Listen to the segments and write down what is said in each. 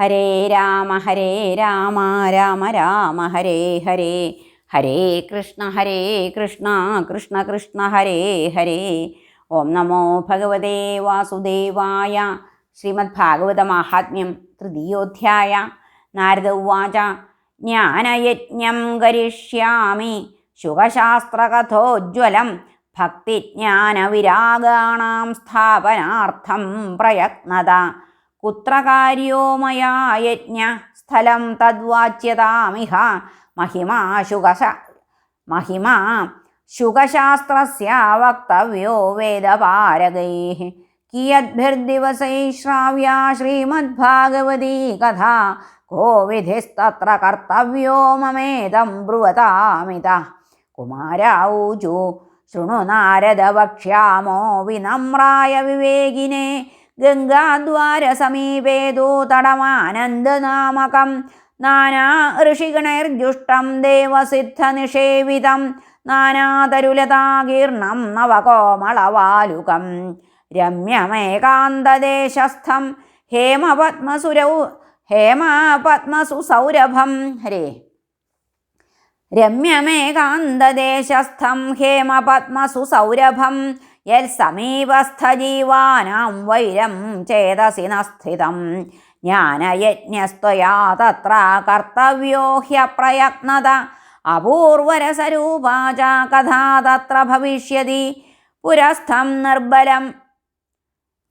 ഹരേ രാമ ഹരേ രാമ രാമ രാമ ഹരേ ഹരേ. ഹരേ കൃഷ്ണ ഹരേ കൃഷ്ണ കൃഷ്ണ കൃഷ്ണ ഹരേ ഹരേ. ഓം നമോ ഭഗവതേ വാസുദേവായ ശ്രീമദ് ഭാഗവത മാഹാത്മ്യം തൃതീയോധ്യായ. നാരദ ഉവാച ജ്ഞാനയജ്ഞം കരിഷ്യാമി. ശുഖശാസ്ത്രകഥോജ്വലം ഭക്തിജ്ഞാനവിരാഗാണാം സ്ഥാപനാർത്ഥം പ്രയത്നത. കുത്ര കാര്യോ മയാ യജ്ഞ സ്ഥലം തദ്വാച്യതാമിഹ മഹിമാ ശുഖശ महिमा शुकशास्त्रस्य वक्तव्यो वेदपारगैः कियद्भिर्दिवसैः श्राव्या श्रीमद्भागवती कथा को विधिस्तत्र कर्तव्यो ममेदं ब्रुवतामितः कुमाराऊचु शृणु नारद वक्ष्यामो विनम्राय विवेकिने ഗംഗാദ്വാരസമീപേ ദൂതടമാനന്ദനാമകം നാനാ ഋഷിഗണൈർജുഷ്ടം ദേവസിദ്ധനിഷേവിതം. നാനാതരുലതാകീർണം നവകോമളവാലുകം. രമ്യമേകാന്തദേശസ്ഥം. ഹേമപത്മസുരൗ ഹേമപത്മസുസൗരഭം. ഹരേ. രമ്യമേകാന്തദേശസ്ഥം ഹേമപത്മസുസൗരഭം. സൗരഭം യൽസമീപസ്ഥജീവാനാം വൈരം ചേതസി നസ്ഥിതം. സ്ഥിതം ജ്ഞാനയജ്ഞസ്ത്വയാ തത്ര കർത്തവ്യോ ഹ്യപ്രയത്നത അപൂർവരസരൂപാച കഥാ തത്ര ഭവിഷ്യതി. പുരസ്ഥം നിർബലം.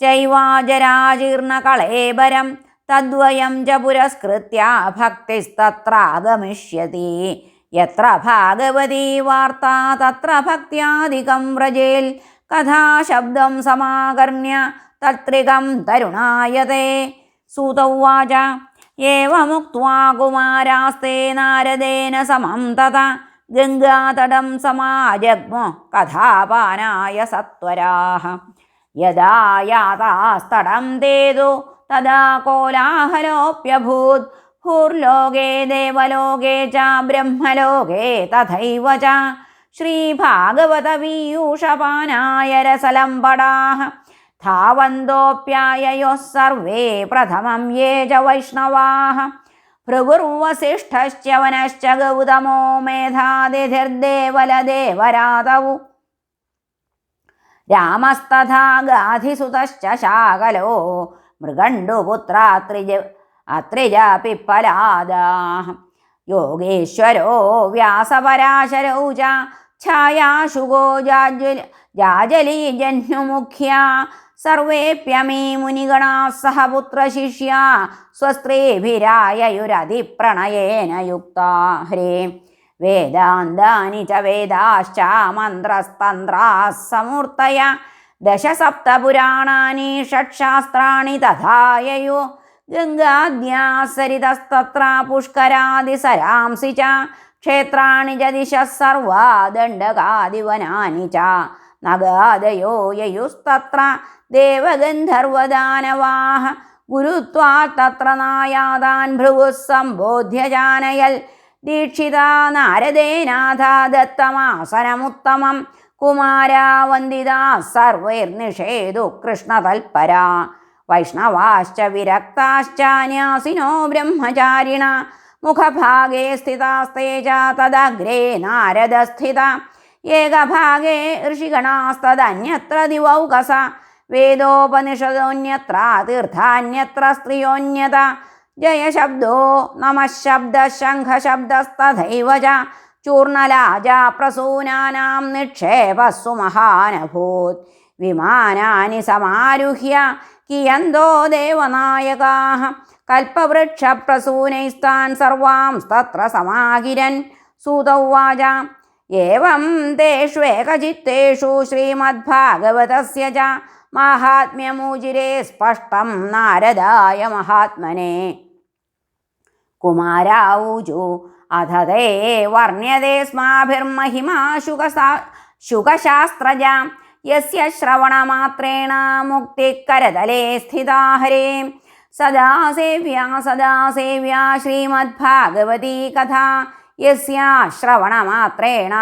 ചൈവാജരാജീർണകളേബരം തദ്വയം ച പുരസ്കൃത്യ ഭക്തിസ്തത്രാഗമിഷ്യതി. യത്ര ഭാഗവതീ വാർത്ത തത്ര ഭക്തിയാധികം വ്രജേൽ. കഥാശബ്ദം സമാകർണ്യ തത്രികം തരുണായതേ. സൂതൗവാച. ഉവാച ഏവമുക്ത്വാ കുമാരാസ്തേ നാരദേന സമം തത ഗംഗാതടം സമാജഗ്മോ കഥാപാനായ സത്വരാഹ. യദാ യാതാസ്തടം തേതു. തദാ കോലാഹലോപ്യഭൂത്. ഭൂർലോകേ ദേവലോകേ ച ബ്രഹ്മലോകേ തഥൈവ ച ശ്രീഭാഗവതപീയൂഷപാനായ രസലംബടാः धावन्तोऽप्याययोः सर्वे प्रथमं ये च वैष्णवाः भृगुर्वसिष्ठश्च वनश्च गौतमो मेधादिधिर्देवलदेवरातौ रामस्तथा गाधिसुतश्च शाकलो मृगण्डुपुत्रात्रिज अत्रिजपिप्पलादाः योगेश्वरो യോഗേശ്വരോ വ്യാസപരാശരൗ ച ഛായാശുഗോ ജാജ്വല ജാജലീജന്മുഖ്യ സർവേപ്യമേ മുനിഗണാ സഹപുത്രശിഷ്യ സ്വസ്ത്രീഭിരായയുരതിപ്രണയേന യുക്ത. ഹ്രേ. വേദാന്താനി ച വേദാശ്ച മന്ത്രസ്തന്ത്രാ സമൂർത്തയ ദശസപ്തപുരാണാനി ഷഡ്ശാസ്ത്രാണി തഥായയോ ഗംഗാദ്യാസരിതസ്തത്ര പുഷ്കരാതിസരാംസി ച ക്ഷേത്രാണി ച ദിശ സർവാ ദണ്ഡകാദിവനാനി ച നഗാദയോ യയുസ്തത്ര ദേവഗന്ധർവദാനവാഹ ഗുരുത്വാ നായാതാൻ ഭൃവു സംബോധ്യ ജാനയൽ ദീക്ഷിത നാരദേനാഥ ദത്തമാസനമുത്തമം കുമാരാവന്ദിത സർവൈർനിഷേതു കൃഷ്ണതൽപരാ. വൈഷ്ണവാശ്ച വിരക്താശ്ചാന്യാസിനോ ബ്രഹ്മചാരിണ. മുഖഭാഗേ സ്ഥിതാസ്തേ ച തദഗ്രേ നാരദസ്ഥിത. ഏകഭാഗേ ഋഷിഗണാസ്തദന്യത്ര ദിവൗകസ. വേദോപനിഷദോന്യത്ര തീർത്ഥാന്യത്ര സ്ത്രിയോന്യത. ജയശബ്ദോ നമശബ്ദശംഖശബ്ദസ്തഥൈവ ച ചൂർണലാജ പ്രസൂനാനാം നിക്ഷേപസ്സു മഹാനഭൂത് വിമാനാനി സമാരുഹ്യ. कियन्दो देवनायकाः। कल्पवृक्षप्रसूनैस्तान् सर्वांस्तत्र समाहिरन्। सुतौ वाजा एवं तेष्वेकचित्तेषु श्रीमद्भागवतस्य च माहात्म्यमुजिरे स्पष्टं नारदाय महात्मने। अथ ते वर्ण्यते स्माभिर्महिमा शुकसा शुकशास्त्रजा। शुकशास्त्रजा यस्य श्रवणमात्रेण मुक्तिः करतले स्थिता हरे सदा सेव्या सदा सेव्या श्रीमद्भागवती कथा യസ്യാ ശ്രവണമാത്രേണ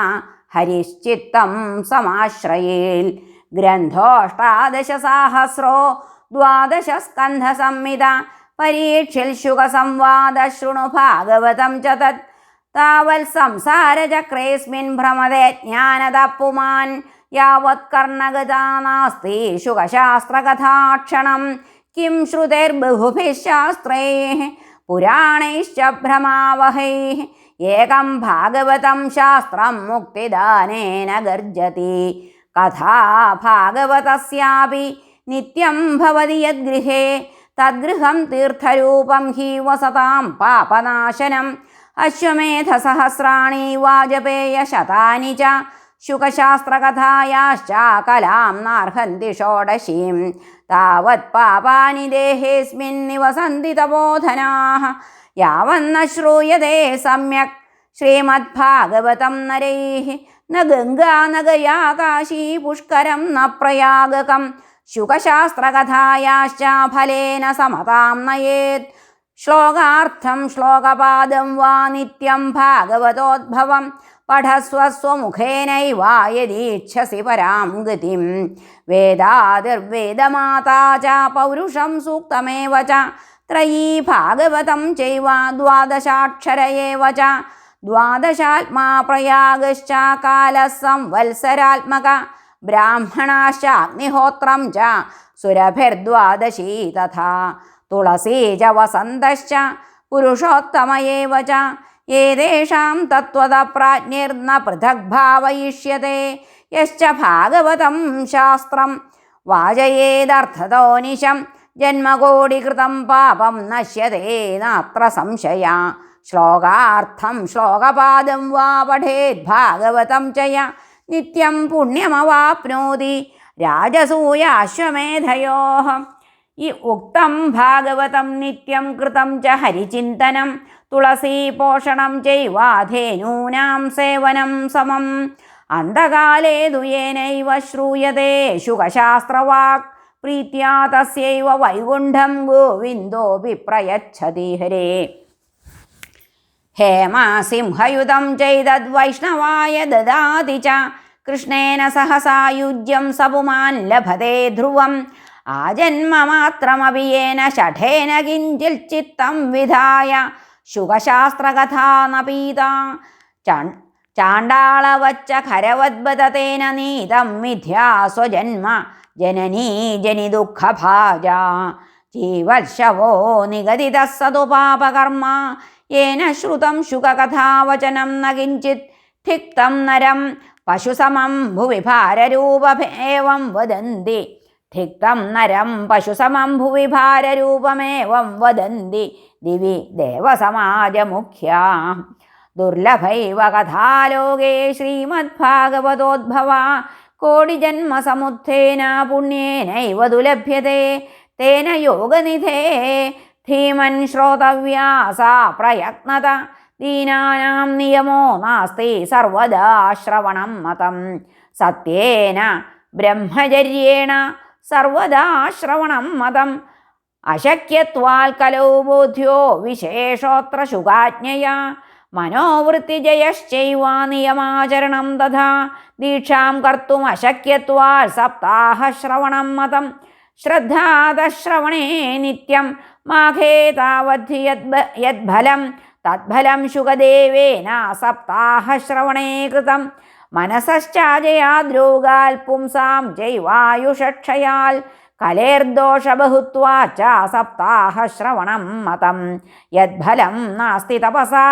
ഹരിശ്ചിത്തം സമാശ്രയേൽ ഗ്രന്ഥോഷ്ടാദശസാഹസ്രോ ദ്വാദശ സ്കന്ധ സംഹിത പരീക്ഷിൽ ശുഖസംവാദ ശൃണു ഭാഗവതം ച തത് താവൽ സംസാരചക്രേസ്മിൻ ഭ്രമതേ ജ്ഞാനതപ്പുമാൻ യാവത് കർണഗതാ നാസ്തി ശുഖശാസ്ത്രകഥാക്ഷണം. കിം ശ്രുതൈർബഹുഭിः ശാസ്ത്രൈः പുരാണൈശ്ച ഭ്രമാവഹൈः. ഏകം ഭാഗവതം ശാസ്ത്രം മുക്തിദാനേന ഗർജതി. കഥാ ഭാഗവതസ്യാപി നിത്യം ഭവതി യദ്ഗൃഹേ. തദ്ഗൃഹം തീർത്ഥരൂപം ഹി വസതാം പാപനാശനം. അശ്വമേധസഹസ്രാണി വാജപേയശതാനി ച ശുകശാസ്ത്രകഥായാശ്ച കലാം നാർഹന്തി ഷോഡശീം താവത് പാപാനി ദേഹേസ്മിൻ നിവസന്തി തപോധനാः യാവന്ന ശ്രൂയത്തെ സമ്യക്. ശ്രീമദ്ഭാഗവതം നരൈः ന ഗംഗാ ന ഗയാ കാശീ പുഷ്കരം ന പ്രയാഗകം. ശുഖശാസ്ത്രകഥായാശ്ച ഫലേന സമതാം നയേത്. ശ്ലോകാർത്ഥം ശ്ലോകപാദം വാ നിത്യം ഭാഗവതോദ്ഭവം. പഠസ്വ സ്വമുഖേനൈവ യദീച്ഛസി പരാം ഗതിം വേദാതിർവേദമാതാ ച പൗരുഷം സൂക്തമേവ ച. ത്രയീ ഭാഗവതം ചൈവ ദ്വാദശാക്ഷര ഏവ ച. ദ്വാദശാത്മാ പ്രയാഗശ്ച കാലः ബ്രാഹ്മണാശ്ച അഗ്നിഹോത്രം ച. സുരഭിർദ്വാദശീ തഥാ. തുളസീ ച വസന്തശ്ച. പുരുഷോത്തമയേവ ച. ഏതേഷാം തത്വത പ്രാജ്ഞിർന പൃഥക് ഭാവയിഷ്യത്തെ യശ്ച ഭാഗവതം ശാസ്ത്രം. വാചയേതർത്ഥതോ നിശം ജന്മകോടികൃതം പാപം നശ്യത്തെ നാത്ര സംശയ. ശ്ലോകാർത്ഥം ശ്ലോകപാദം വാ പഠേത് ഭാഗവതം ചയ. നിത്യം പുണ്യമവാപ്നോതി രാജസൂയ അശ്വമേധയോഹം ഈ ഉക്തം ഭാഗവതം നിത്യം കൃതം ച ഹരിചിന്തനം. തുളസീപോഷണം ചെയ്വാധേനൂനാം സേവനം സമം. അന്ധകാലേ ദുയേനൈവ ശ്രൂയതേ ശുഖശാസ്ത്രവാക് പ്രീത്യാ തസ്യൈവ വൈകുണ്ഠം ഗോവിന്ദോപി പ്രയച്ഛതി ഹരേ ഹേമാസിംഹയുതം ചെയ്തദ്വൈഷ്ണവായ ദദാതി ച കൃഷ്ണേന സഹസായുജ്യം സപുമാൻ ലഭതേ ധ്രുവം. ആജന്മമാത്രമപി യേന ഷഠേന കിഞ്ചിൽ ചിത്തം വിധായ ശുഖശാസ്ത്രകഥാനപീത. ചാണ്ടാളവച്ച ഖരവദ്ബതേന നീതം മിഥ്യാ ജനനീ ദുഃഖഭാജ ജീവത്ശവോ നിഗദിതഃ സതു പാപകർമ്മ. യേന ശ്രുതം ശുഖകഥാവചനം ന കിഞ്ചിത് തിക്തം നരം. പശുസമം ഭുവി ഭാരരൂപമേവം വദന്തി. ഠിക്തം നരം പശുസമം ഭുവി ഭാരരൂപമേവം വദന്തി ദിവി ദേവസമാജമുഖ്യാ. ദുർലഭൈവ കഥാലോകേ ശ്രീമദ്ഭാഗവതോദ്ഭവ. കോടിജന്മസമുത്ഥേന പുണ്യേനൈവ ദുലഭ്യത്തെ തേന യോഗനിധേ. ധീമൻ ശ്രോതവ്യാ സാ പ്രയത്നത. ദീനാനാം നിയമോ നാസ്തി സർവദാ ശ്രവണം മതം സത്യേന ബ്രഹ്മചര്യേണ സർവദാ ശ്രവണം മതം. അശക്യത്വാൽ കലോ ബോധ്യോ വിശേഷോത്ര ശുകാജ്ഞയാ. മനോവൃത്തിജയശ്ചൈവ നിയമാചരണം തഥാ. ദീക്ഷാം കർത്തും അശക്യത്വാൽ സപ്താഹശ്രവണം മതം. ശ്രദ്ധാതശ്രവണേ നിത്യം. മാഘേ താവദ്ധി യദ്ബ- യദ്ഫലം. തദ്ഫലം ശുകദേവേന സപ്താഹശ്രവണേ കൃതം. മനസശ്ചാജയാദ്രോഗാൽ പുംസാം ജൈവായുഷക്ഷയാൽ കലേർദോഷബഹുത്വാ ച സപ്താഹശ്രവണം മതം. യദ്ഫലം നാസ്തി തപസാ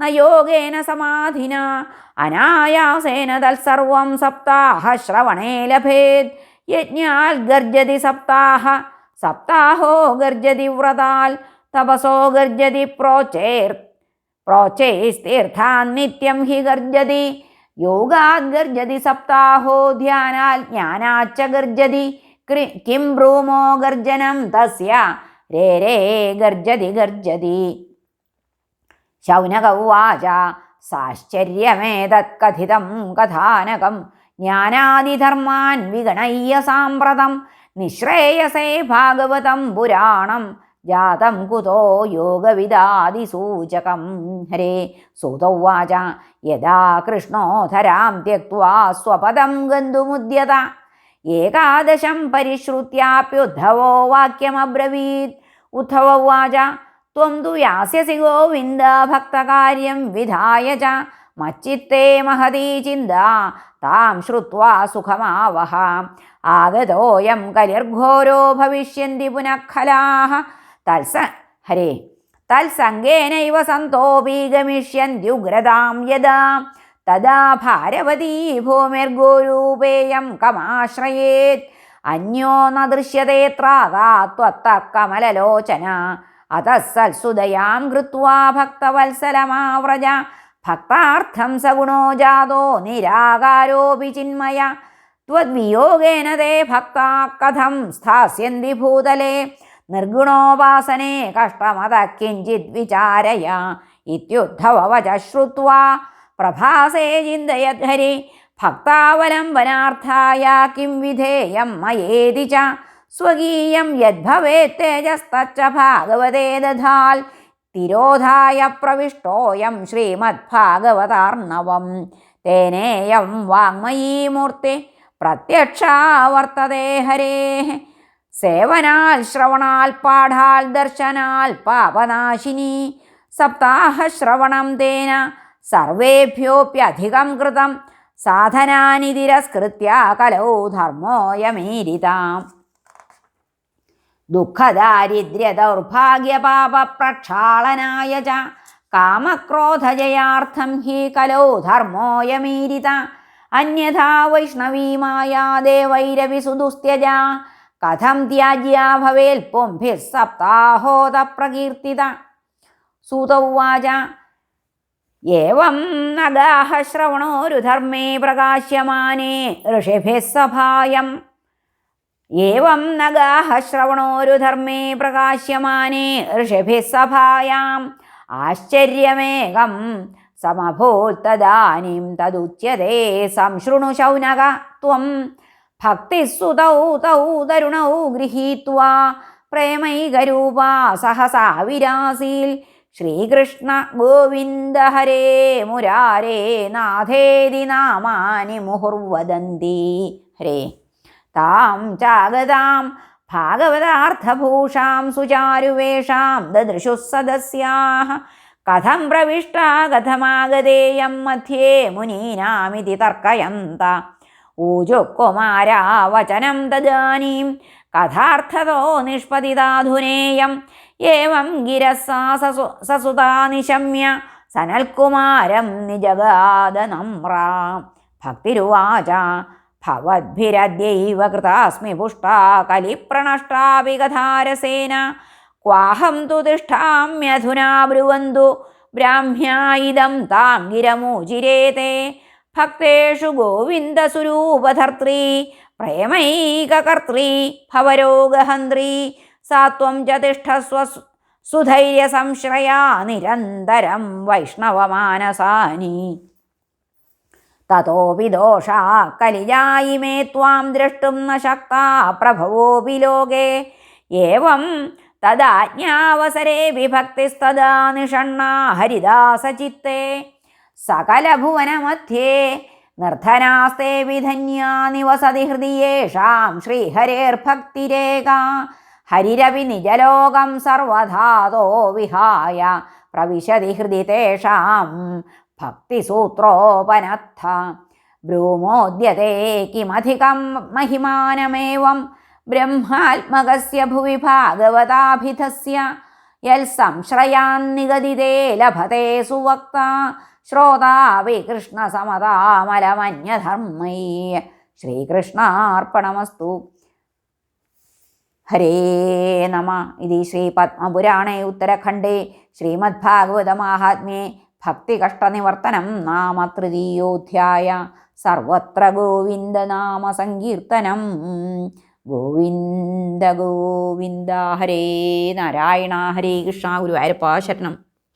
ന സമാധിന. അനായാസേന തത്സർവം സപ്താഹശ്രവണേ ലഭേത്. യജ്ഞാൽ ഗർജതി സപ്താഹ സപ്താഹോ ഗർജതി വ്രതാൽ തപസോ ഗർജതി പ്രോചേർ പ്രോചൈസ്തീർത്ഥാൻ നിത്യം ഹി ഗർജതി. യോഗാത് ഗർജതി സപ്താഹോ ധ്യാനാൽ ജ്ഞാനാച്ച ഗർജതി കൃ- ബ്രൂമോ ഗർജനം തസ്യ രേ രേ ഗർജതി ഗർജതി ശൗനക ഉവാച സാശ്ചര്യമേതത്കഥിതം കഥാനകം ജ്ഞാനാദിധർമാൻ വിഗണയ്യ സാമ്പ്രതം നിശ്രേയസേ ഭാഗവതം പുരാണം ജാതം കുതോ യോഗവിദാദിസൂചകം. ഹരേ സുതൗവാച യഥാ കൃഷ്ണോധരാം ത്യക്വാ സ്വപദം ഗന്ധുമുദ്യത. ഏകാദശം പരിശ്രുത്യാപ്യുദ്ധവോ വാക്യമബ്രവീത്. ഉദ്ധവ ഉവാച. ത്വം തു യാസ്യസി ഗോവിന്ദ ഭക്തകാര്യം വിധായ ച. മച്ചിത്തേ മഹതീ ചിന്ത. താം ശ്രുത്വാ സുഖമാവഹ. ആഗതോയം കലിർഘോരോ ഭവിഷ്യന്തി പുനഃഖലാഹ. തത്സ ഹരേ. തത്സംഗേനൈവ സന്തോപി ഗമിഷ്യന്ത്യുഗ്രതാം യഥാ. തഥാ ഭാരവതീ ഭൂമിർഗോരൂപേയം കമാശ്രയേത്. അന്യോ ന ദൃശ്യത്തെ ത്രാതാ കമലലോചന. കൃത്വാ ഭക്തവത്സലമാവ്രജ. ഭക്താർത്ഥം സഗുണോ ജാതോ നിരാകാരോപി ചിന്മയ. ത്വദ്വിയോഗേന തേ ഭക്താ കഥം സ്ഥാസ്യന്തി ഭൂതലേ. നിർഗുണോപാസനേ കഷ്ടമത കിഞ്ചിത് വിചാരയ ഇത്യുദ്ധവവച ശ്രുത്വാ പ്രഭാസേ ചിന്തയദ്ഹരി ഭക്താവലംബനാർത്ഥായ കിം വിധേയം മയേതി ച. സ്വകീയം യദ്ഭവേത് തേജസ്തച്ച ഭാഗവതേ ദധാൽ തിരോധായ പ്രവിഷ്ടോയം ശ്രീമദ്ഭാഗവതാർണവം. തേനേയം വാങ്മയീമൂർത്തി പ്രത്യക്ഷാവർത്തതേ പ്രത്യക്ഷാ ഹരേ. സേവനാൽ ശ്രവണാൽ പാഠാൽ ദർശനാൽ പാപനാശിനി. സപ്താഹശ്രവണം തേന സർവേഭ്യോപ്യധികം കൃതം. സാധനാനി തിരസ്കൃത്യ കലൗ ധർമ്മോയമീരിതാം. ദുഃഖദാരിദ്ര്യ ദൗർഭാഗ്യ പാപ പ്രക്ഷാളനായ ച കാമക്രോധജയാർത്ഥം ഹി കലോ ധർമ്മോയമീരിത. അന്യഥാ വൈഷ്ണവീമായ ദേവൈരവി സുദുസ്ത്യജ കഥം ത്യാജ്യാ ഭവേൽ പുംഭിः സപ്താഹോത പ്രകീർത്തിത. സൂതൗവാച ഏവം നഗാഹ ശ്രവണോരുധർമ്മേ പ്രകാശ്യമാനേ ഋഷിഭിः സഭായം. ഏവം നഗാഹ ശ്രവണോരുധർമ്മേ പ്രകാശ്യമാനേ ഋഷിഭിः സഭായാം. ആശ്ചര്യമേകം സമഭൂത്തദാനീം തദുച്യതേ സംശൃണു ശൗനക ത്വം. ഭക്തിസ്സുതൗ തൗ തരുണൗ ഗൃഹീത്വാ പ്രേമൈകരൂപ സഹസാ വിരാസീൽ. ശ്രീകൃഷ്ണ ഗോവിന്ദ ഹരേ മുരാരേ നാഥേതി നാമാനി മുഹുർവദന്തി. ഹരേ. താം ചാഗതാം ഭാഗവതാർത്ഥഭൂഷാം സുചാരുവേഷാം ദദൃശുഃ സദസ്യാः കഥം പ്രവിഷ്ട കഥമാഗതേയം മധ്യേ മുനീനാമിതി തർക്കയന്ത. ഊജുകുമാരാ വചനം തദാനീം കഥാർത്ഥതോ നിഷ്പതിതാധുനേയം ഏവം ഗിരസാ സസു നിശമ്യ സനൽകുമാരം നിജഗാദനമ്രാം ഭക്തിരുവാച ഭവദ്ഭിരദ്യൈവ കൃതാസ്മി പുഷ്ടാ കലിപ്രണഷ്ടാപി കഥാരസേന ക്വാഹം തു തിഷ്ഠാമ്യധുനാ ബ്രുവന്തു ബ്രാഹ്മ്യാ ഇദം താം ഗിരമൂചിരേതേ ഭക്തേഷു ഗോവിന്ദ സ്വരൂപധർത്രി പ്രേമൈകകർത്തൃ ഭവരോഗഹന്ത്രി സാത്വം ചതിഷ്ഠസ്വ സുധൈര്യ സംശ്രയാ നിരന്തരം വൈഷ്ണവമാനസാനി. തതോപി ദോഷാ കലിജായി മേ ത്വാം ദ്രഷ്ടും ന ശക്താ പ്രഭവോപി ലോകേ. ഏവം തദാജ്ഞാവസരേ വിഭക്തിസ്തദാ നിഷണ്ണാ ഹരിദാസചിത്തേ. സകലഭുവനമധ്യേ നിർധനാസ്തേ വിധന്യാ നിവസതി ഹൃദിയേഷാം ശ്രീഹരേർഭക്തിരേക ഹരിരവി നിജലോകം സർവധാതോ വിഹായ. പ്രവിശതി ഹൃദി തേഷാം ഭക്തിസൂത്രോപനത്ഥ ബ്രൂമോദ്യത്തെ കിമധികം മഹിമാനമേവം. ബ്രഹ്മാത്മകസ്യ ഭുവി ഭാഗവതാഭിധസ്യ യൽ സംശ്രയാൻ നിഗതിതേ ലഭത്തെ സുവക്ത. ശ്രോതാവി കൃഷ്ണസമതാമലമന്യധർമ്മൈ ശ്രീകൃഷ്ണാർപ്പണമസ്തു. ഹരേ നമ. ഇതി ശ്രീ പത്മപുരാണേ ഉത്തരഖണ്ഡേ. ശ്രീമദ്ഭാഗവതമാഹാത്മ്യേ. ഭക്തികഷ്ടനിവർത്തനം നാമ തൃതീയോധ്യായ സർവത്ര ഗോവിന്ദനാമ സങ്കീർത്തനം ഗോവിന്ദ ഗോവിന്ദ. ഹരേ നാരായണ. ഹരേ കൃഷ്ണ. ഗുരുവായൂരപ്പ ശരണം.